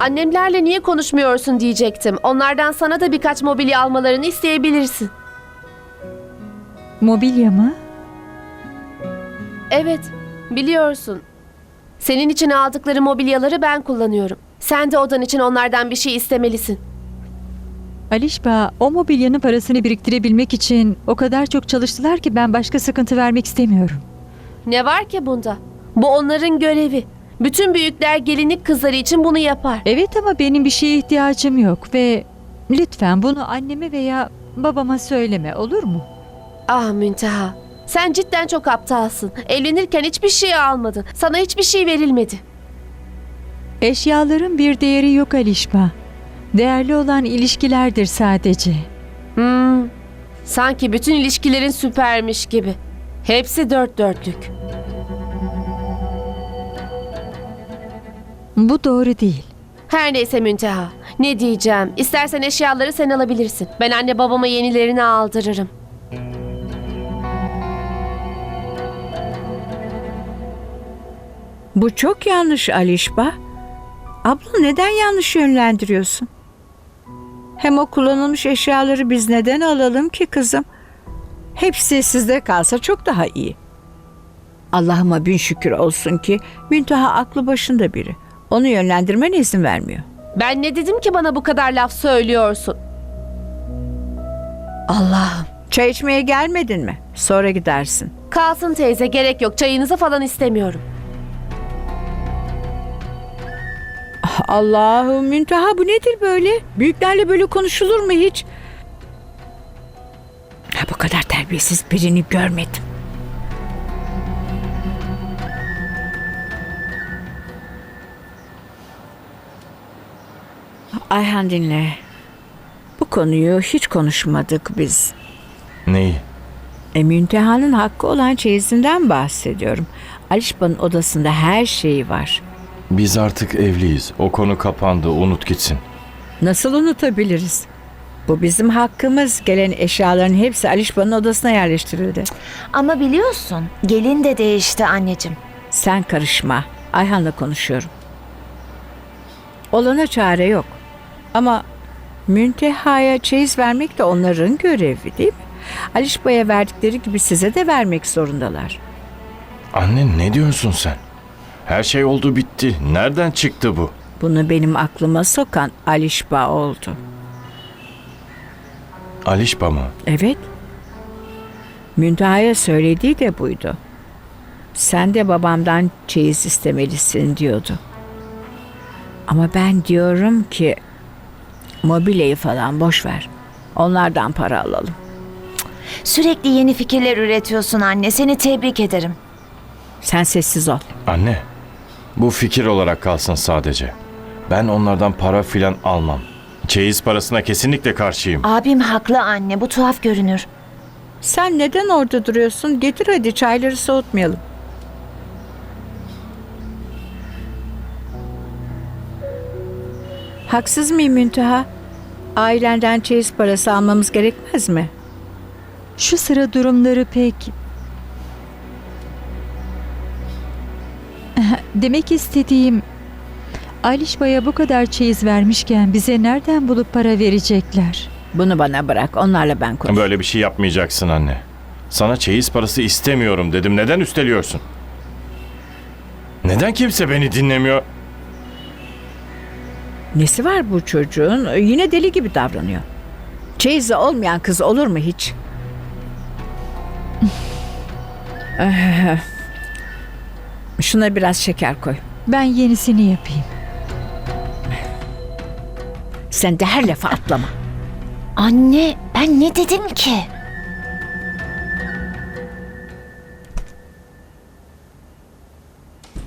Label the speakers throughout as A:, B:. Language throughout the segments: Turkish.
A: Annemlerle niye konuşmuyorsun diyecektim. Onlardan sana da birkaç mobilya almalarını isteyebilirsin.
B: Mobilya mı?
A: Evet, biliyorsun. Senin için aldıkları mobilyaları ben kullanıyorum. Sen de odan için onlardan bir şey istemelisin.
B: Alişba, o mobilyanın parasını biriktirebilmek için o kadar çok çalıştılar ki ben başka sıkıntı vermek istemiyorum.
A: Ne var ki bunda? Bu onların görevi. Bütün büyükler gelinlik kızları için bunu yapar.
B: Evet ama benim bir şeye ihtiyacım yok ve lütfen bunu anneme veya babama söyleme olur mu?
A: Ah Münteha, sen cidden çok aptalsın. Evlenirken hiçbir şey almadın. Sana hiçbir şey verilmedi.
B: Eşyaların bir değeri yok Alişba. Değerli olan ilişkilerdir sadece.
A: Hmm, sanki bütün ilişkilerin süpermiş gibi. Hepsi dört dörtlük.
B: Bu doğru değil.
A: Her neyse Münteha. Ne diyeceğim? İstersen eşyaları sen alabilirsin. Ben anne babama yenilerini aldırırım.
C: Bu çok yanlış Alişba. Abla neden yanlış yönlendiriyorsun? Hem o kullanılmış eşyaları biz neden alalım ki kızım? Hepsi sizde kalsa çok daha iyi. Allah'ıma bin şükür olsun ki Müntaha aklı başında biri. Onu yönlendirmene izin vermiyor.
A: Ben ne dedim ki bana bu kadar laf söylüyorsun? Allah'ım.
C: Çay içmeye gelmedin mi? Sonra gidersin.
A: Kalsın teyze gerek yok. Çayınızı falan istemiyorum.
C: Ah, Allah'ım Müntaha bu nedir böyle? Büyüklerle böyle konuşulur mu hiç? Ha, bu kadar terbiyesiz birini görmedim. Ayhan dinle. Bu konuyu hiç konuşmadık biz.
D: Neyi?
C: E, Münteha'nın hakkı olan çeyizinden bahsediyorum. Alişba'nın odasında her şeyi var.
D: Biz artık evliyiz. O konu kapandı. Unut gitsin.
C: Nasıl unutabiliriz? Bu bizim hakkımız. Gelen eşyaların hepsi Alişba'nın odasına yerleştirildi.
E: Ama biliyorsun gelin de değişti anneciğim.
C: Sen karışma. Ayhan'la konuşuyorum. Olana çare yok. Ama Münteha'ya çeyiz vermek de onların görevi değil mi? Alişba'ya verdikleri gibi size de vermek zorundalar.
D: Anne ne diyorsun sen? Her şey oldu bitti. Nereden çıktı bu?
C: Bunu benim aklıma sokan Alişba oldu.
D: Alişba mı?
C: Evet. Münteha'ya söylediği de buydu. Sen de babamdan çeyiz istemelisin diyordu. Ama ben diyorum ki mobilyayı falan boş ver. Onlardan para alalım.
E: Sürekli yeni fikirler üretiyorsun anne. Seni tebrik ederim.
C: Sen sessiz ol.
D: Anne. Bu fikir olarak kalsın sadece. Ben onlardan para filan almam. Çeyiz parasına kesinlikle karşıyım.
E: Abim haklı anne. Bu tuhaf görünür.
C: Sen neden orada duruyorsun? Getir hadi çayları soğutmayalım. Haksız mıyım Münteha? Ailenden çeyiz parası almamız gerekmez mi?
B: Şu sıra durumları pek... Demek istediğim... Alişba'ya bu kadar çeyiz vermişken bize nereden bulup para verecekler?
C: Bunu bana bırak. Onlarla ben konuşayım.
D: Böyle bir şey yapmayacaksın anne. Sana çeyiz parası istemiyorum dedim. Neden üsteliyorsun? Neden kimse beni dinlemiyor?
C: Nesi var bu çocuğun? Yine deli gibi davranıyor. Çeyizi olmayan kız olur mu hiç? Eh, Şuna biraz şeker koy.
B: Ben yenisini yapayım.
C: Sen de her lafa atlama.
E: Anne ben ne dedim ki?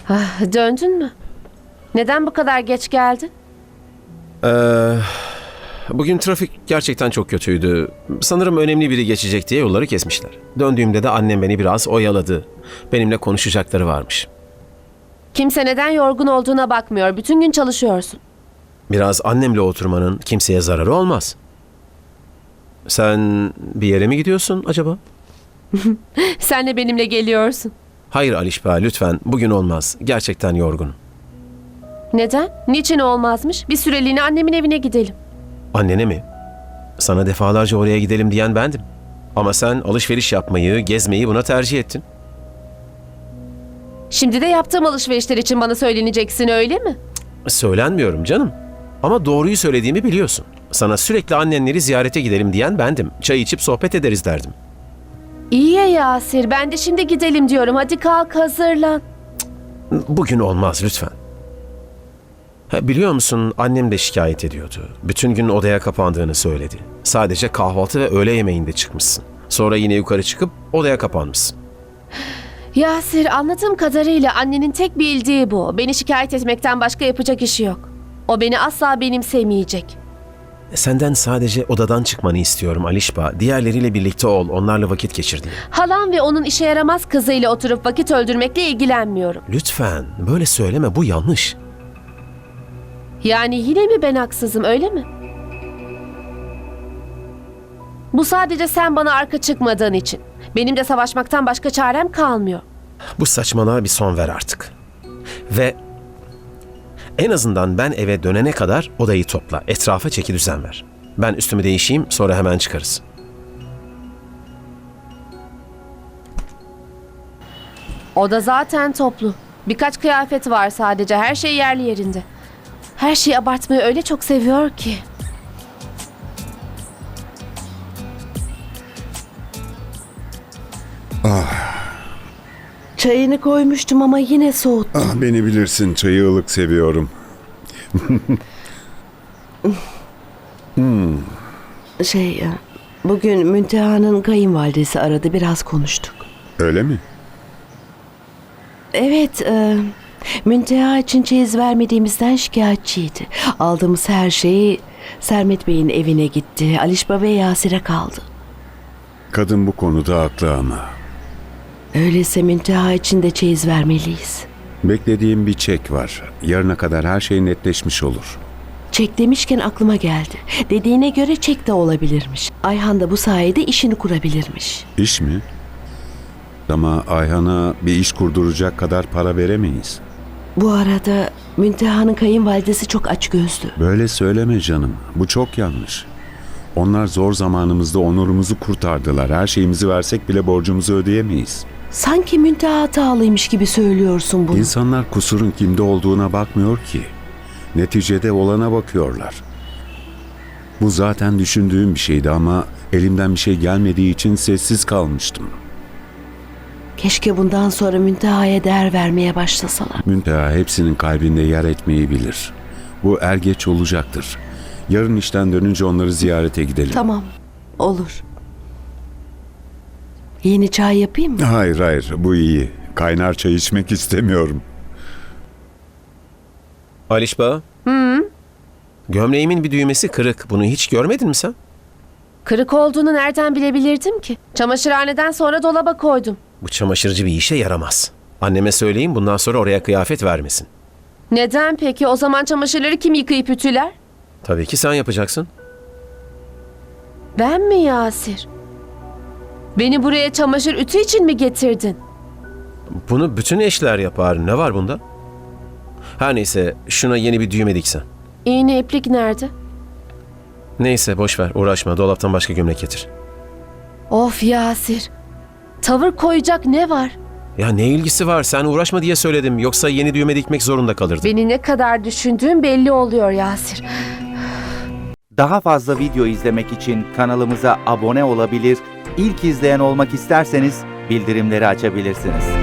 A: Ah, döndün mü? Neden bu kadar geç geldin?
F: Ee, bugün trafik gerçekten çok kötüydü. Sanırım önemli biri geçecek diye yolları kesmişler. Döndüğümde de annem beni biraz oyaladı. Benimle konuşacakları varmış.
A: Kimse neden yorgun olduğuna bakmıyor. Bütün gün çalışıyorsun.
F: Biraz annemle oturmanın kimseye zararı olmaz. Sen bir yere mi gidiyorsun acaba?
A: Sen de benimle geliyorsun.
F: Hayır Alişba lütfen bugün olmaz. Gerçekten yorgun.
A: Neden? Niçin olmazmış? Bir süreliğine annemin evine gidelim.
F: Annene mi? Sana defalarca oraya gidelim diyen bendim. Ama sen alışveriş yapmayı, gezmeyi buna tercih ettin.
A: Şimdi de yaptığım alışverişler için bana söyleneceksin öyle mi?
F: Söylenmiyorum canım. Ama doğruyu söylediğimi biliyorsun. Sana sürekli annenleri ziyarete gidelim diyen bendim. Çay içip sohbet ederiz derdim.
A: İyi ya Yasir ben de şimdi gidelim diyorum. Hadi kalk hazırlan.
F: Bugün olmaz lütfen. Ha, biliyor musun annem de şikayet ediyordu. Bütün gün odaya kapandığını söyledi. Sadece kahvaltı ve öğle yemeğinde çıkmışsın. Sonra yine yukarı çıkıp odaya kapanmışsın.
A: Yasir anladığım kadarıyla annenin tek bildiği bu. Beni şikayet etmekten başka yapacak işi yok. O beni asla benimsemeyecek.
F: Senden sadece odadan çıkmanı istiyorum Alişba. Diğerleriyle birlikte ol, onlarla vakit geçir diye.
A: Halam ve onun işe yaramaz kızıyla oturup vakit öldürmekle ilgilenmiyorum.
F: Lütfen böyle söyleme bu yanlış.
A: Yani yine mi ben haksızım öyle mi? Bu sadece sen bana arka çıkmadığın için. Benim de savaşmaktan başka çarem kalmıyor.
F: Bu saçmalığa bir son ver artık. Ve en azından ben eve dönene kadar odayı topla. Etrafa çeki düzen ver. Ben üstümü değişeyim sonra hemen çıkarız.
A: Oda zaten toplu. Birkaç kıyafet var sadece. Her şey yerli yerinde. Her şeyi abartmayı öyle çok seviyor ki.
G: Çayını koymuştum ama yine soğut.
H: Ah beni bilirsin çayı ılık seviyorum.
G: Şey, e, bugün Münteha'nın kayınvalidesi aradı biraz konuştuk.
H: Öyle mi?
G: Evet, e, Münteha için çeyiz vermediğimizden şikayetçiydi. Aldığımız her şeyi Sermet Bey'in evine gitti. Alişba ve Yasir'e kaldı.
H: Kadın bu konuda haklı ama.
G: Öyleyse Münteha için de çeyiz vermeliyiz.
H: Beklediğim bir çek var. Yarına kadar her şey netleşmiş olur.
G: Çek demişken aklıma geldi. Dediğine göre çek de olabilirmiş. Ayhan da bu sayede işini kurabilirmiş.
H: İş mi? Ama Ayhan'a bir iş kurduracak kadar para veremeyiz.
G: Bu arada Münteha'nın kayınvalidesi çok açgözlü.
H: Böyle söyleme canım. Bu çok yanlış. Onlar zor zamanımızda onurumuzu kurtardılar. Her şeyimizi versek bile borcumuzu ödeyemeyiz.
G: Sanki Münteha hatalıymış gibi söylüyorsun bunu.
H: İnsanlar kusurun kimde olduğuna bakmıyor ki. Neticede olana bakıyorlar. Bu zaten düşündüğüm bir şeydi ama elimden bir şey gelmediği için sessiz kalmıştım.
G: Keşke bundan sonra Münteha'ya değer vermeye başlasalar.
H: Münteha hepsinin kalbinde yer etmeyi bilir. Bu er geç olacaktır. Yarın işten dönünce onları ziyarete gidelim.
G: Tamam, olur. Yeni çay yapayım mı?
H: Hayır hayır bu iyi. Kaynar çay içmek istemiyorum.
F: Alişba. Hı? Gömleğimin bir düğmesi kırık. Bunu hiç görmedin mi sen?
A: Kırık olduğunu nereden bilebilirdim ki? Çamaşırhaneden sonra dolaba koydum.
F: Bu çamaşırcı bir işe yaramaz. Anneme söyleyin bundan sonra oraya kıyafet vermesin.
A: Neden peki? O zaman çamaşırları kim yıkayıp ütüler?
F: Tabii ki sen yapacaksın.
A: Ben mi Yasir? Beni buraya çamaşır ütü için mi getirdin?
F: Bunu bütün eşler yapar. Ne var bunda? Her neyse şuna yeni bir düğme diksen.
A: İğne iplik nerede?
F: Neyse boş ver uğraşma dolaptan başka gömlek getir.
A: Of Yasir. Tavır koyacak ne var?
F: Ya ne ilgisi var sen uğraşma diye söyledim yoksa yeni düğme dikmek zorunda kalırdın.
A: Beni ne kadar düşündüğün belli oluyor Yasir.
I: Daha fazla video izlemek için kanalımıza abone olabilir, ilk izleyen olmak isterseniz bildirimleri açabilirsiniz.